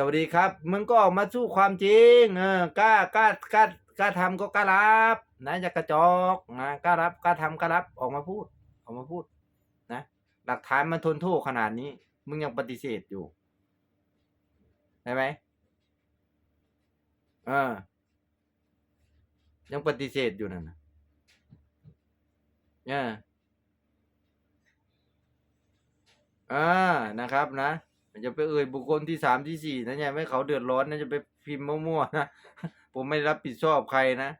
สวัสดีครับ มึงก็ออกมาสู้ความจริง เออกล้ากล้ากล้ากล้าทำก็กล้ารับนะอย่ากระจอกนะกล้ารับกล้าทำกล้ารับออกมาพูด ออกมาพูด นะ หลักฐานมันทนโทษขนาดนี้ มึงยังปฏิเสธอยู่ใช่ไหมเออ ยังปฏิเสธอยู่นั่นนะเนี่ยอ่านะครับนะ จะไปเอ่ยบุคคลที่สามที่สี่นะเนี่ยไม่ให้เขาเดือดร้อนนะจะไปพิมพ์มั่วๆนะผมไม่รับผิดชอบใครนะ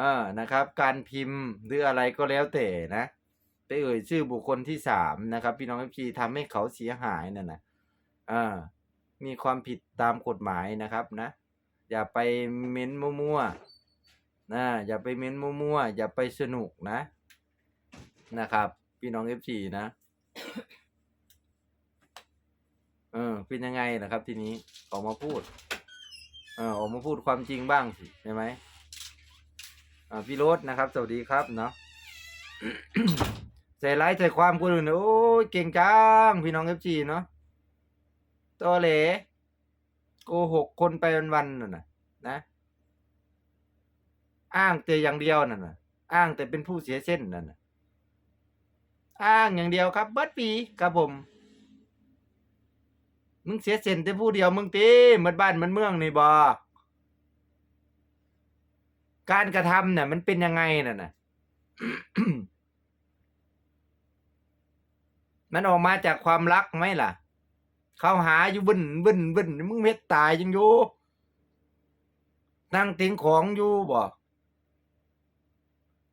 อ่านะครับ การพิมพ์หรืออะไรก็แล้วแต่นะ ไปเอ่ยชื่อบุคคลที่สามนะครับพี่น้องเอฟซีทำให้เขาเสียหายนั่นนะอ่ามีความผิดตามกฎหมายนะครับนะ อย่าไปเม้นมั่วๆนะอย่าไปเม้นมั่วๆอย่าไปสนุกนะนะครับ พี่น้องเอฟซีนะ เออ เป็นยังไงนะครับ ทีนี้ออกมาพูด เออออกมาพูดความจริงบ้างสิใช่ไหมอ่าพี่โรสนะครับ สวัสดีครับเนาะใส่ร้ายใส่ความคนอื่นโอ้ยเก่งจังพี่น้องเอฟซีเนาะตัวเหลโกหกคนไปวันๆน่ะนะนะอ้างแต่อย่างเดียวนั่นนะอ้างแต่เป็นผู้เสียเส้นนั่นนะอ้างอย่างเดียวครับ เบิดปีครับผม มึงเสียเส้นแต่ผู้เดียวมึงตีมือนบ้านมือนเมืองนี่บอการกระทำเนี่ยมันเป็นยังไงน่ะนะมันออกมาจากความรักไหมล่ะ เขาหาอยู่บึนบึนบึนมึงเม็ดตายยังอยู่นั่งติงของอยู่บ่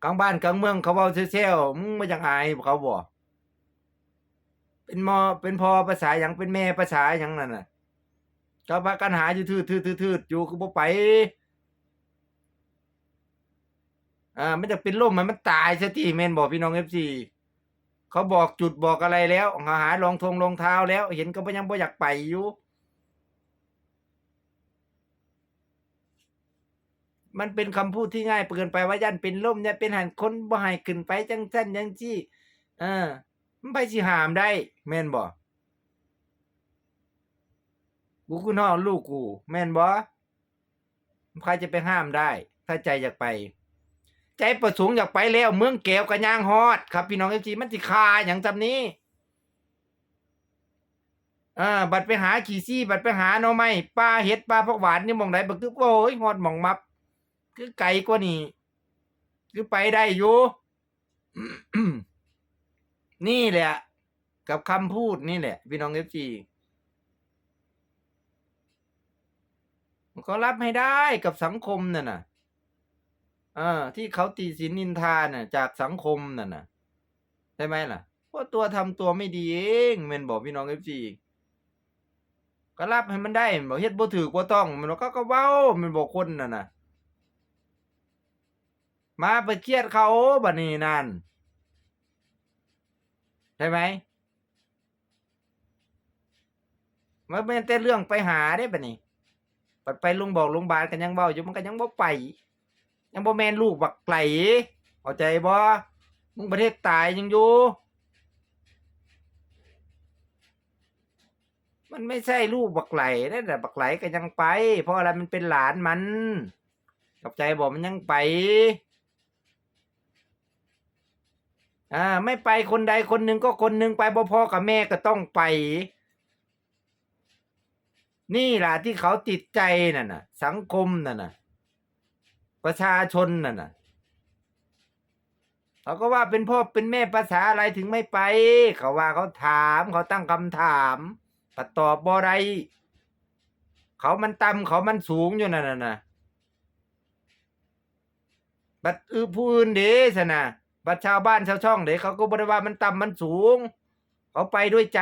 กลางบ้านกลางเมืองเขาเว้าเซลๆมึงไม่ยังอายเขาบ่ เป็นมอเป็นพอภาษาอย่างเป็นแม่ภาษาอย่างนั้นน่ะก็พากันหาอยู่ทืดทืดทืดทืดอยู่คือบ่ไปอ่าไม่จะเป็นล่มมันมันตายซะทีแมนบอกพี่น้องเอฟซีเขาบอกจุดบอกอะไรแล้วหาหารองทงรองเท้าแล้ว เห็นก็ยังบ่อยากไปอยู่มันเป็นคำพูดที่ง่ายเกินไปว่ายันเป็นล่มเนี่ยเป็นหันคนบ่ให้ขึ้นไปจังซั่นจังจี้เออ มันไปสิหามได้ แม่นบ่กูคุณน้องลูกกู แม่นบ่ใครจะไปห้ามได้ ถ้าใจอยากไป ใจประสงค์อยากไปแล้ว เมืองแก้วกับยางฮอด ครับ พี่น้องเอฟซีมันสิคาอย่างจำนี้อ่าบัดไปหาขี่ซี่ บัดไปหาหน่อไม้ปลาเห็ดปลาผักหวานนี่มองไหนบักคือโอ้ยฮอดมองมับ คือไกลกว่านี้คือไปได้อยู่ นี่แหละ กับคำพูดนี่แหละ พี่น้องเอฟซีก็รับให้ได้กับสังคมน่ะนะอ่าที่เขาตีสินนินทาน่ะ จากสังคมน่ะนะใช่ไหมล่ะเพราะตัวทำตัวไม่ดีเองมันบอกพี่น้องเอฟซีก็รับให้มันได้บอกเฮ็ดบ่ถือบ่ต้อง มันก็ก็เว้ามันบอกคนน่ะนะมาไปเครียดเขาบัดนี้นั่น ใช่ไหมมันเป็นแต่เรื่องไปหาได้ปะนี่ปัดไปลุงบอกลุงบาลกันยังเบาอยู่มันก็ยังบ่ไป ยังบ่แมนลูกบักไก่เข้าใจบ่มึงประเทศตายยังอยู่ มันไม่ใช่ลูกบักไหลนั่นแหละบักไหลก็ยังไป เพราะอะไรมันเป็นหลานมันกับใจบอกมันยังไป อ่า ไม่ไปคนใดคนหนึ่งก็คนหนึ่งไปบ่พ่อกับแม่ก็ต้องไป นี่ล่ะที่เขาติดใจน่ะนะสังคมน่ะนะประชาชนน่ะนะเขาก็ว่าเป็นพ่อเป็นแม่ภาษาอะไรถึงไม่ไป เขาว่าเขาถามเขาตั้งคำถามปตอบบ่ไรเขามันต่ำเขามันสูงอยู่นั่นน่ะนะบัดอือผู้อื่นเด้สนะ บัดชาวบ้านชาวช่องเด็กเขาก็บริว่ามันต่ำมันสูง เขาไปด้วยใจ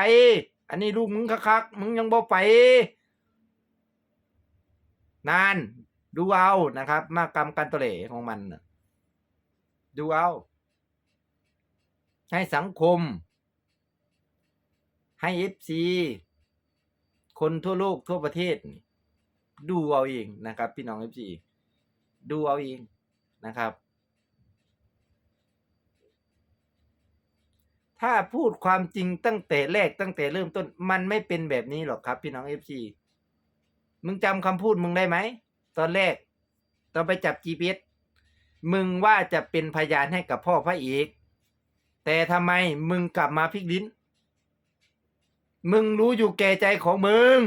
อันนี้ลูกมึงคักๆมึงยังบ่ไปนานดูเอานะครับ มากรรมกันตะเหลของมันดูเอา ให้สังคม ให้เอฟซีคนทั่วโลกทั่วประเทศ ดูเอาเองนะครับ พี่น้องเอฟซีดูเอาเองนะครับ ถ้าพูดความจริงตั้งแต่แรกตั้งแต่เริ่มต้น มันไม่เป็นแบบนี้หรอกครับ พี่น้องเอฟซีมึงจำคำพูดมึงได้ไหม ตอนแรก ตอนไปจับ GPS มึงว่าจะเป็นพยานให้กับพ่อพระเอกแต่ทำไมมึงกลับมาพลิกลิ้น มึงรู้อยู่แก่ใจของมึง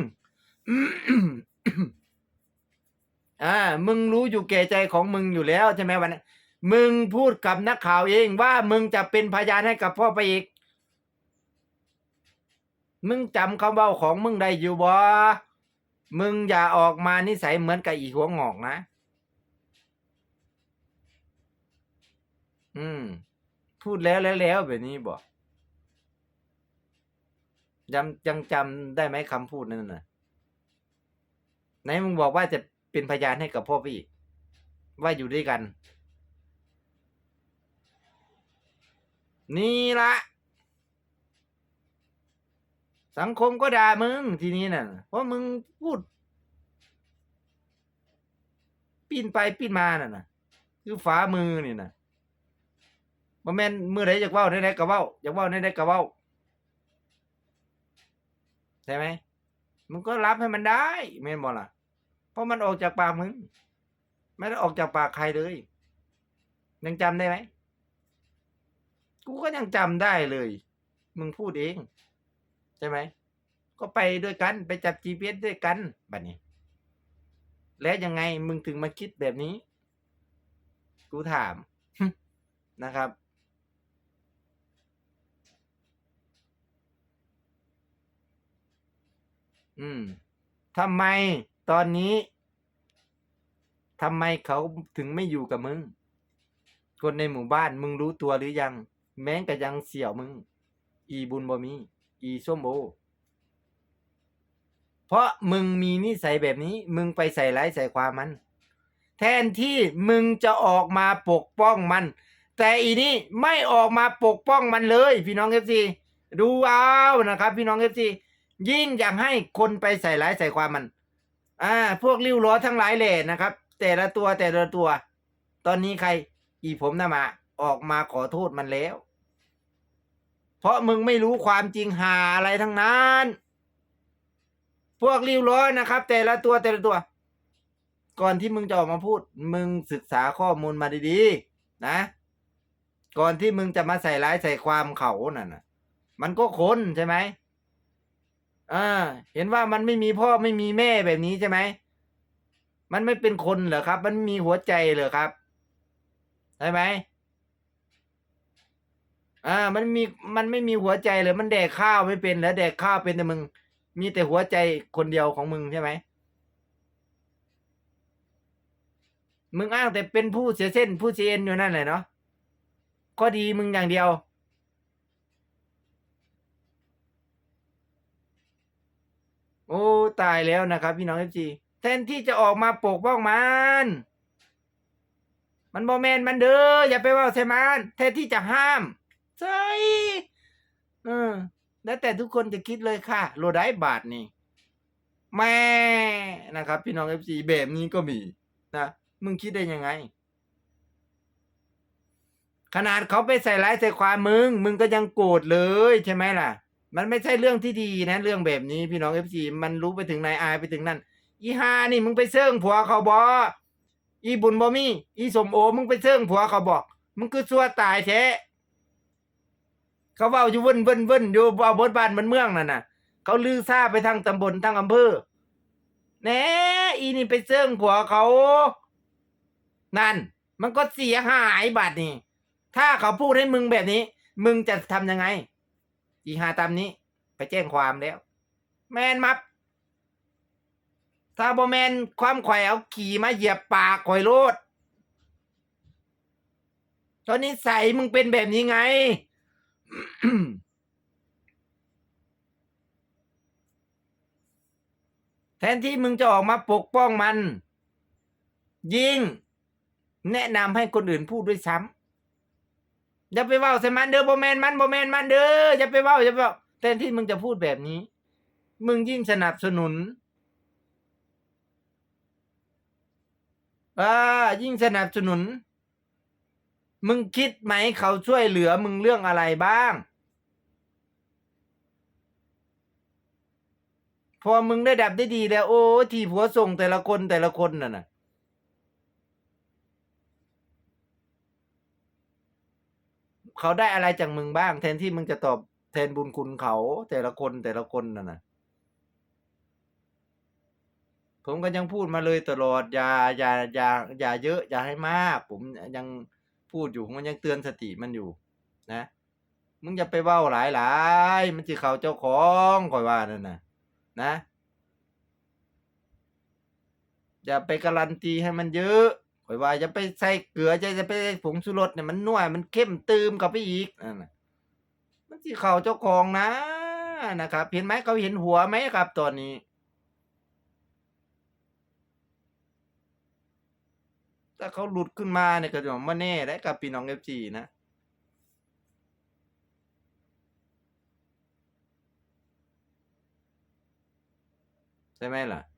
อ่า มึงรู้อยู่แก่ใจของมึงอยู่แล้วใช่ไหมวันนั้น มึงพูดกับนักข่าวเองว่ามึงจะเป็นพยานให้กับพ่อพระเอกมึงจำคำเว้าของมึงได้อยู่บ่มึงอย่าออกมานิสัยเหมือนกับอีหัวงอกนะ อืม พูดแล้วแล้วแล้วแบบนี้บอกยังยังจำได้ไหมคำพูดนั้นน่ะไหนมึงบอกว่าจะเป็นพยานให้กับพ่อพี่ ว่าอยู่ด้วยกัน นี่ละสังคมก็ด่ามึงทีนี้น่ะ เพราะมึงพูด ปีนไปปีนมาน่ะนะคือฝามือนี่นะบ่แม่นมือไหนอยากเว้าได้ได้ก็เว้าอยากเว้าได้ได้ก็เว้าใช่ไหมมึงก็รับให้มันได้แม่นบ่ล่ะ เพราะมันออกจากปากมึง ไม่ได้ออกจากปากใครเลยยังจำได้ไหม กูก็ยังจำได้เลย มึงพูดเอง ใช่ไหม ก็ไปด้วยกันไปจับ GPS ด้วยกันบัดนี้ แล้วยังไงมึงถึงมาคิดแบบนี้ กูถามนะครับ อืมทำไมตอนนี้ทำไมเขาถึงไม่อยู่กับมึง คนในหมู่บ้านมึงรู้ตัวหรือยัง แม้งกับยังเสี่ยวมึง อีบุญบ่มี อีส้มโอเพราะมึงมีนิสัยแบบนี้ มึงไปใส่ร้ายใส่ความมัน แทนที่มึงจะออกมาปกป้องมัน แต่อีนี่ไม่ออกมาปกป้องมันเลย พี่น้องเอฟซีดูเอานะครับ พี่น้องเอฟซียิ่งอยากให้คนไปใส่ร้ายใส่ความมัน อ่า พวกริ้วล้อทั้งหลายแหล่นะครับ แต่ละตัวแต่ละตัว ตอนนี้ใคร อีผมนะมา ออกมาขอโทษมันแล้ว เพราะมึงไม่รู้ความจริงหาอะไรทั้งนั้น พวกริ้วล้อนะครับ แต่ละตัวแต่ละตัว ก่อนที่มึงจะออกมาพูด มึงศึกษาข้อมูลมาดีๆ นะ ก่อนที่มึงจะมาใส่ร้ายใส่ความเขานั่นนะมันก็คนใช่ไหมอ่าเห็นว่ามันไม่มีพ่อไม่มีแม่แบบนี้ใช่ไหมมันไม่เป็นคนเหรอครับ มันมีหัวใจเหรอครับใช่ไหม อ่า มันมีมันไม่มีหัวใจเลยมันแดกข้าวไม่เป็นแล้วแดกข้าวเป็นแต่มึง มีแต่หัวใจคนเดียวของมึงใช่ไหมมึงอ้างแต่เป็นผู้เสียเส้นผู้เสียเอ็นอยู่นั่นแหละเนาะก็ดีมึงอย่างเดียว โอ้ตายแล้วนะครับ พี่น้องเอฟจีแทนที่จะออกมาปกป้องมัน มันบอแมนมันเด้ออย่าไปว่าใส่มันแทนที่จะห้าม ใช่เออแล้วแต่ทุกคนจะคิดเลยค่ะโลได้บาทนี่แม่นะครับ พี่น้องเอฟซีแบบนี้ก็มีนะมึงคิดได้ยังไง ขนาดเขาไปใส่ร้ายใส่ความมึง มึงก็ยังโกรธเลยใช่ไหมล่ะ มันไม่ใช่เรื่องที่ดีนะ เรื่องแบบนี้พี่น้องเอฟซีมันรู้ไปถึงนายอายไปถึงนั่นอีฮานี่มึงไปเซิงผัวเขาบออีบุญบ่มีอีสมโอ มึงไปเซิงผัวเขาบอก มึงคือซัวตายแท้ เขาเว้าอยู่เว่นเว่นเว่นอยู่บ่บนบ้านมันเมืองนั่นน่ะ เขาลือซาไปทางตำบลทางอำเภอแหน่อีนี่ไปเซิงผัวเขา นั่น มันก็เสียหายบาดนี่ ถ้าเขาพูดให้มึงแบบนี้ มึงจะทำยังไง อีหาตามนี้ ไปแจ้งความแล้ว แมนมับถ้าบ่แมนความข่อยเอาขี่มาเหยียบปากข่อยโลดตอนนี้ใส่มึงเป็นแบบนี้ไง แทนที่มึงจะออกมาปกป้องมัน ยิ่ง แนะนำให้คนอื่นพูดด้วยซ้ำอย่าไปว้าใส่มันเด้อบ่แมนมันบ่แมนมันเด้ออย่าไปว้าอย่าไปว้าแทนที่มึงจะพูดแบบนี้ มึงยิ่งสนับสนุนอ่ายิ่งสนับสนุน มึงคิดไหมเขาช่วยเหลือมึงเรื่องอะไรบ้าง พอมึงได้ดับได้ดีแล้ว โอ้ทีผัวส่งแต่ละคนแต่ละคนน่ะนะเขาได้อะไรจากมึงบ้าง แทนที่มึงจะตอบแทนบุญคุณเขาแต่ละคนแต่ละคนน่ะนะผมก็ยังพูดมาเลยตลอดอย่าอย่าอย่าอย่าเยอะ อย่าให้มาก ผมยัง พูดอยู่ผมยังเตือนสติมันอยู่ นะ มึงอย่าไปเว้าหลายหลายมันสิเขาเจ้าของข่อยว่านั่นนะนะอย่าไปการันตีให้มันเยอะข่อยว่าอย่าไปใส่เกลืออย่าจะไปใส่ผงชูรสเนี่ยมันนัวมันเข้มตืมเข้าไปอีกนั่นนะมันสิเขาเจ้าของนะนะครับ เห็นไหมเขาเห็นหัวไหมครับตอนนี้ ถ้าเขาหลุดขึ้นมาเนี่ยก็จะมาแน่และกับพี่น้องเอฟจีนะใช่ไหมล่ะ